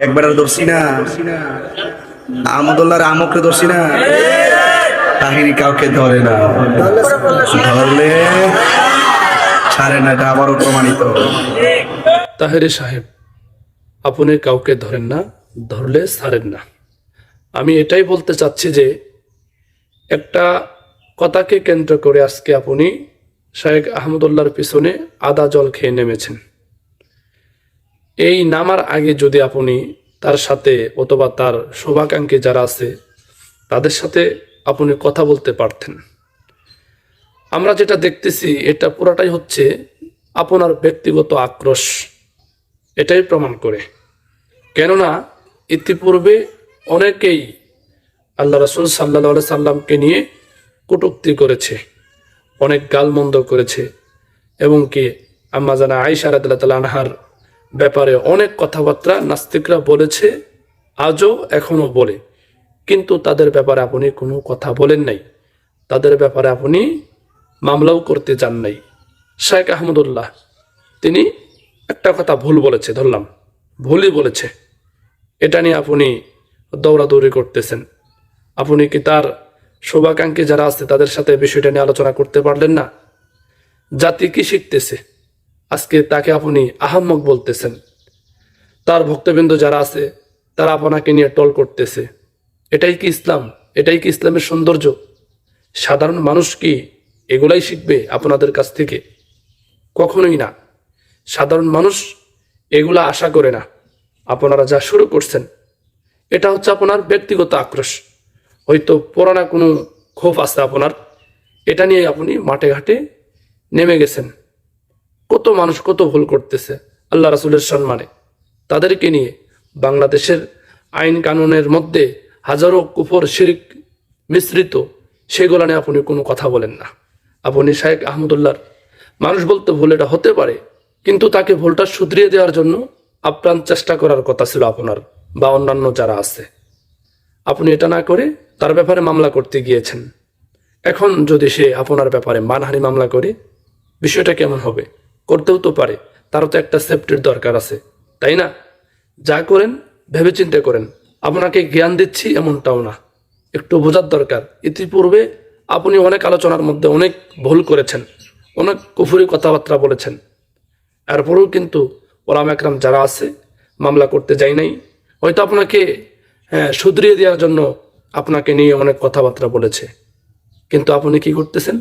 একবার ধরছি না। আহমদুল্লাহর আমকরে ধরছি না। তাহিরি কাউকে ধরে না। ধরলে ছাড়ে না, এটা আবারও প্রমাণিত। তাহেরে সাহেব, আপনি কাউকে ধরেন না, ধরলে ছাড়েন না। আমি এটাই বলতে চাচ্ছি যে, একটা কথাকে কেন্দ্র করে আজকে আপনি শাহেক আহমদুল্লাহর পিছনে আদা জল খেয়ে নেমেছেন। এই নামার আগে যদি আপনি তার সাথে অথবা তার শোভাকাঙ্ক্ষী যারা আছে, তাদের সাথে আপনি কথা বলতে পারতেন। আমরা যেটা দেখতেছি, এটা পুরাটাই হচ্ছে আপনার ব্যক্তিগত আক্রোশ। এটাই প্রমাণ করে। কেননা, ইতিপূর্বে অনেকেই আল্লাহ রসুল সাল্লা সাল্লামকে নিয়ে কটুক্তি করেছে, অনেক গালমন্দ করেছে। এবং কি, আম্মা জানা আইসা রাদিল্লাহ আনহার ব্যাপারে অনেক কথাবার্তা নাস্তিকরা বলেছে, আজও এখনও বলে। কিন্তু তাদের ব্যাপারে আপনি কোনো কথা বলেন নাই। তাদের ব্যাপারে আপনি মামলাও করতে চান নাই। শেখ আহমদুল্লাহ, তিনি একটা কথা ভুল বলেছে, ধরলাম। ভুলই বলেছে। এটা নিয়ে আপনি দৌড়াদৌড়ি করতেছেন। আপনি কি তার শুভাকাঙ্ক্ষী যারা আছে, তাদের সাথে বিষয়টা নিয়ে আলোচনা করতে পারলেন না? জাতি কি শিখতেছে? আজকে তাকে আপনি আহাম্মক বলতেছেন। তার ভক্তবৃন্দ যারা আছে, তারা আপনাকে নিয়ে টল করতেছে। এটাই কি ইসলাম? এটাই কি ইসলামের সৌন্দর্য? সাধারণ মানুষ কি এগুলাই শিখবে আপনাদের কাছ থেকে? কখনোই না। সাধারণ মানুষ এগুলা আশা করে না। আপনারা যা শুরু করছেন, এটা হচ্ছে আপনার ব্যক্তিগত আক্রোশ। হয়তো পুরানা কোনো ক্ষোভ আছে আপনার, এটা নিয়ে আপনি মাঠে ঘাটে নেমে গেছেন। কত মানুষ কত ভুল করতেছে আল্লাহ রাসুলের সম্মানে। তাদেরকে নিয়ে বাংলাদেশের আইন কানুনের মধ্যে হাজারো কুফর, শিরিক মিশ্রিত, সেগুলো নিয়ে আপনি কোনো কথা বলেন না। আপনি শাহেক আহমদুল্লাহর মানুষ বলতে ভুল এটা হতে পারে, কিন্তু তাকে ভুলটা শুধরিয়ে দেওয়ার জন্য আপ্রাণ চেষ্টা করার কথা ছিল আপনার বা অন্যান্য যারা আছে। আপনি এটা না করে তার ব্যাপারে মামলা করতে গিয়েছেন। এখন যদি সে আপনার ব্যাপারে মানহানি মামলা করে, বিষয়টা কেমন হবে? করতেও তো পারে। তারও তো একটা সেফটির দরকার আছে। তাই না? যা করেন ভেবে চিন্তা করেন। আপনাকে জ্ঞান দিচ্ছি এমনটাও না। একটু বোঝার দরকার। ইতিপূর্বে আপনি অনেক আলোচনার মধ্যে অনেক ভুল করেছেন। অনেক কুফুরি কথাবার্তা বলেছেন। এরপরেও কিন্তু ওলাম একরাম যারা আছে, মামলা করতে যাই নাই। হয়তো আপনাকে হ্যাঁ শুধরিয়ে দেওয়ার জন্য আপনাকে নিয়ে অনেক কথাবার্তা বলেছে। কিন্তু আপনি কি করতেছেন?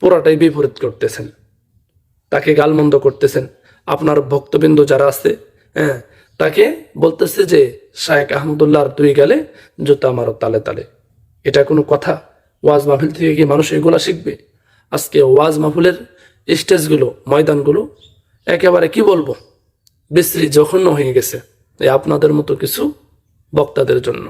পুরাটাই বিপরীত করতেছেন। তাকে গালমন্দ করতেছেন। আপনার ভক্তবৃন্দ যারা আছে হ্যাঁ তাকে বলতেছে যে, শায়েক আহমদুল্লাহর দুই গালে জুতা মারো তালে তালে। এটা কোনো কথা? ওয়াজ মাহফিল থেকে কি মানুষ এগুলা শিখবে? আজকে ওয়াজ মাহফিলের স্টেজগুলো, ময়দানগুলো একেবারে কি বলব? বিশ্রী, জঘন্য হয়ে গেছে। এই আপনাদের মতো কিছু বক্তাদের জন্য।